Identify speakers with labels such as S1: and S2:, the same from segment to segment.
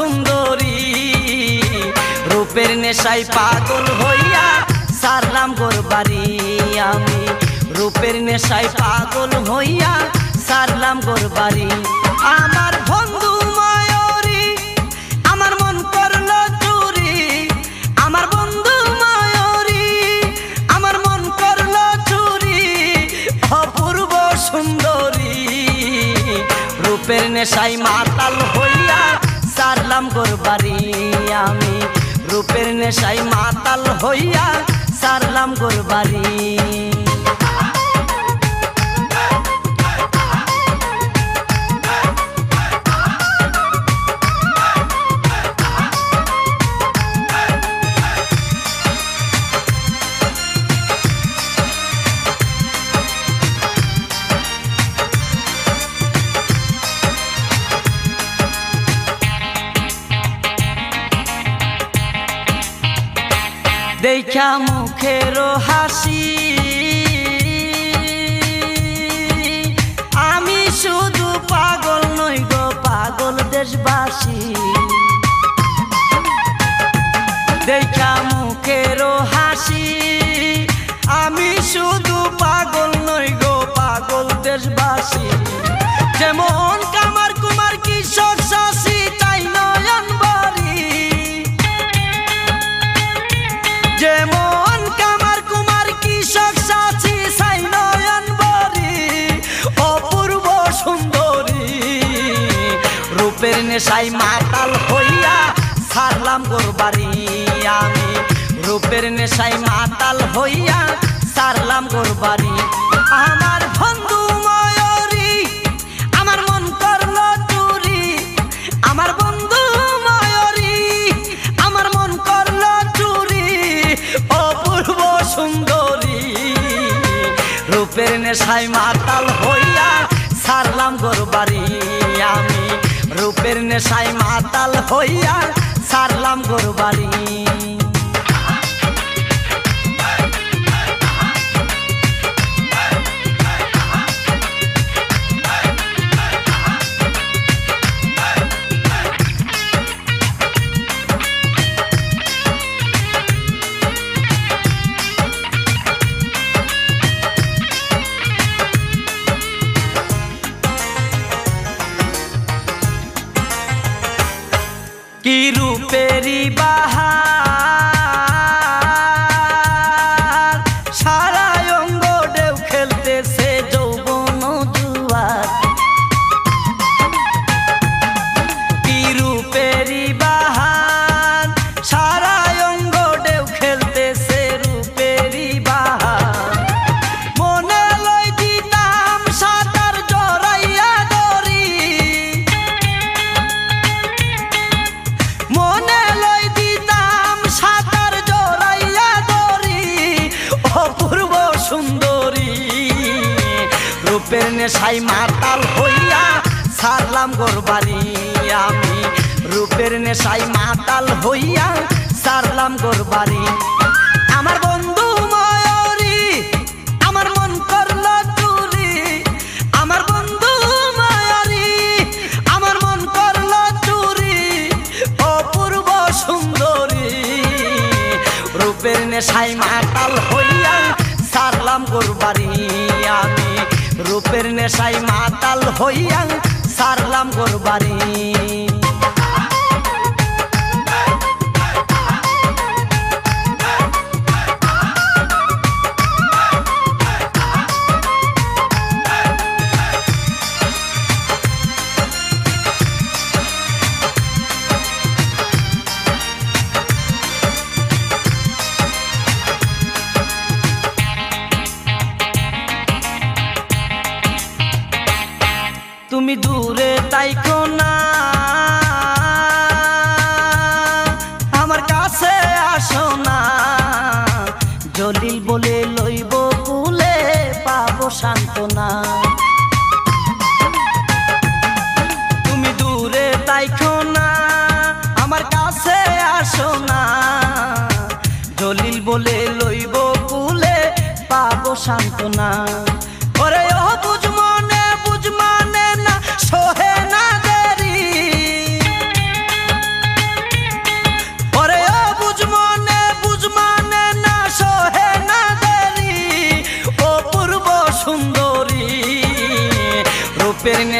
S1: সুন্দরী। রূপের নেশায় পাগল হইয়া সারলাম গোর বাড়ি আমি। রূপের নেশায় পাগল হইয়া সারলাম গোর বাড়ি। আমার বন্ধু মায়রি, আমার মন করল চুরি। আমার বন্ধু মায়রি, আমার মন করল চুরি। অপূর্ব সুন্দরী, রূপের নেশায় মাতাল হইয়া সারলাম গোর বাড়ি আমি। রূপের নেশাই মাতাল হইয়া সারলাম গোর বাড়ি। দেখা মুখের হাসি। আমি শুধু পাগল নই গো, পাগল দেশবাসী। দেখা মুখের হাসি। আমি শুধু পাগল নই গো, পাগল দেশবাসী। যেমন রূপের নেশাই মাতাল হইয়া সারলাম গোরবাড়ি আমি। রূপের নেশাই মাতাল হইয়া সারলাম গোরবাড়ি আমার বন্ধু ময়ূরী, আমার মন করল চুরি। আমার বন্ধু ময়ূরী, আমার মন করল চুরি। অপূর্ব সুন্দরী, রূপের নেশাই মাতাল হইয়া সারলাম গোরবাড়ি আমি নেশাই মাতাল হইয়া সারলাম গোরবাড়ি কি রূপের নেশাই মাতাল হইয়া সারলাম গোরবাড়ি আমি। রূপের নেশাই মাতাল হইয়া সারলাম গোরবাড়ি আমার বন্ধু ময়ূরী, আমার মন করল চুরি। আমার বন্ধু ময়ূরী, আমার মন করল চুরি। অপূর্ব সুন্দরী, রূপের নেশাই মাতাল হইয়া সারলাম আমি রূপের নেশাই মাতাল হইয়াং সারলাম গোরবাড়ি তুমি দূরে তাইকো না। আমার কাছে আসো না। জলিল বলে লইব কুলে পাবো সান্ত্বনা। তুমি দূরে তাইকো না। আমার কাছে আসো না। জলিল বলে লইব কুলে পাবো সান্ত্বনা।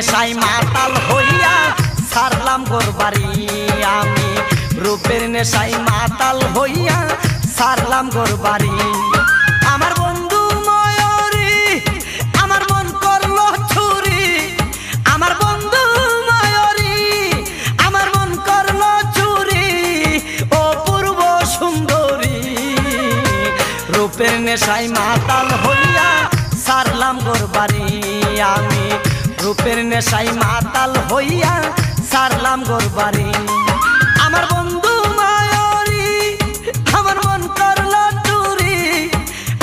S1: নেশাই মাতাল হইয়া সারলাম গোরবাড়ি আমি রূপের নেশাই মাতাল হইয়া সারলাম গোরবাড়ি আমার বন্ধু ময়ূরী, আমার মন করল ছুরি। আমার বন্ধু ময়ূরী, আমার মন করল চুরি ও পূর্ব সুন্দরী, রূপের নেশাই মাতাল হইয়া সারলাম গোরবাড়ি আমি রূপের নেশাই মাতাল হইয়া সারলাম গোরবাড়ি। আমার বন্ধু মায়রি, আমার মন করল চুরি।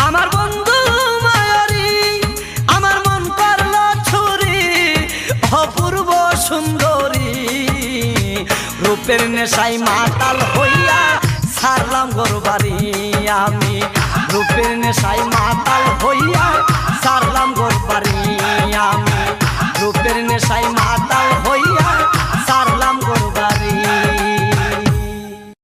S1: আমার বন্ধু মায়রি, আমার মন করল ছুরি। অপূর্ব সুন্দরী, রূপের নেশাই মাতাল হইয়া সারলাম গোরবাড়ি। আমি রূপের নেশাই মাতাল হইয়া সারলাম গোরবাড়ি। আমি রূপের নেশাই মাতাল হইয়া